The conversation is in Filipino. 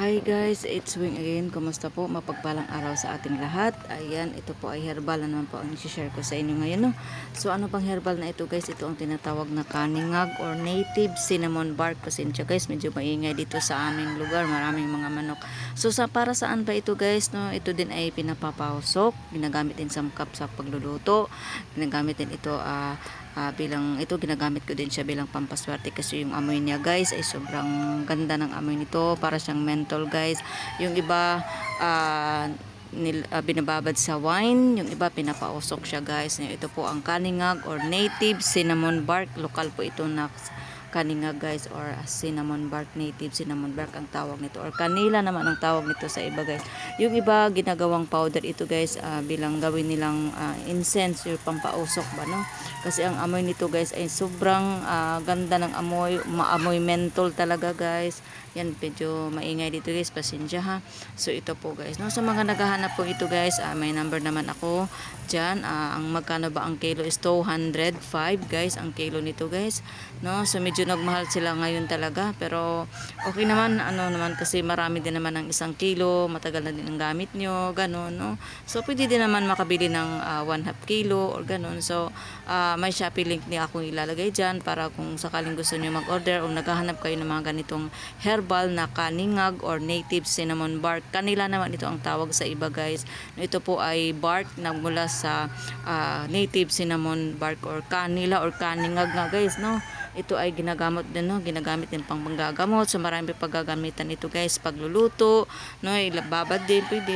Hi guys, it's Wing again. Kumusta po? Mapagpalang araw sa ating lahat. Ayan, ito po ay herbal na naman po ang share ko sa inyo ngayon. No? So ano pang herbal na ito guys? Ito ang tinatawag na kaningag or native cinnamon bark. Pasensya guys, medyo maingay dito sa aming lugar. Maraming mga manok. So sa para saan ba ito guys? No? Ito din ay pinapapawsok. Ginagamit din sa cup sa pagluluto. Ginagamit din ito ah, ah, bilang ito ginagamit ko din siya bilang pampaswerte kasi yung amoy niya guys ay sobrang ganda ng amoy nito para siyang menthol guys. Yung iba ah, nil, ah, binababad sa wine. Yung iba pinapausok siya guys. Ito po ang kaningag or native cinnamon bark. Lokal po ito na kaningag guys or cinnamon bark native cinnamon bark ang tawag nito or kanila naman ang tawag nito sa iba guys. Yung iba ginagawang powder ito guys ah, bilang gawin nilang ah, incense yung pampausok ba no? Kasi ang amoy nito guys ay sobrang ah, ganda ng amoy maamoy menthol talaga guys. Yan medyo maingay dito guys pasensya ha? So ito po guys no? Sa mga naghahanap po ito guys ah, may number naman ako dyan. Ah, ang magkano ba ang kilo is 205 guys ang kilo nito guys no? So medyo nagmahal sila ngayon talaga. Pero okay naman ano naman kasi marami din naman ng isang kilo matagal na din ang gamit nyo ganon no? So pwede din naman makabili ng ah, one half kilo or ganon so ah, may Shopee link ni akong ilalagay dyan para kung sakaling gusto nyo mag-order o naghahanap kayo ng mga ganitong herbal na kaningag or native cinnamon bark. Kanila naman ito ang tawag sa iba guys. Ito po ay bark na mula sa ah, native cinnamon bark or kanila or kaningag nga guys no ito ay ginagamit din no? Ginagamit din pang panggagamot so marami paggagamitan ito guys. Pagluluto no? Ilababad din pwede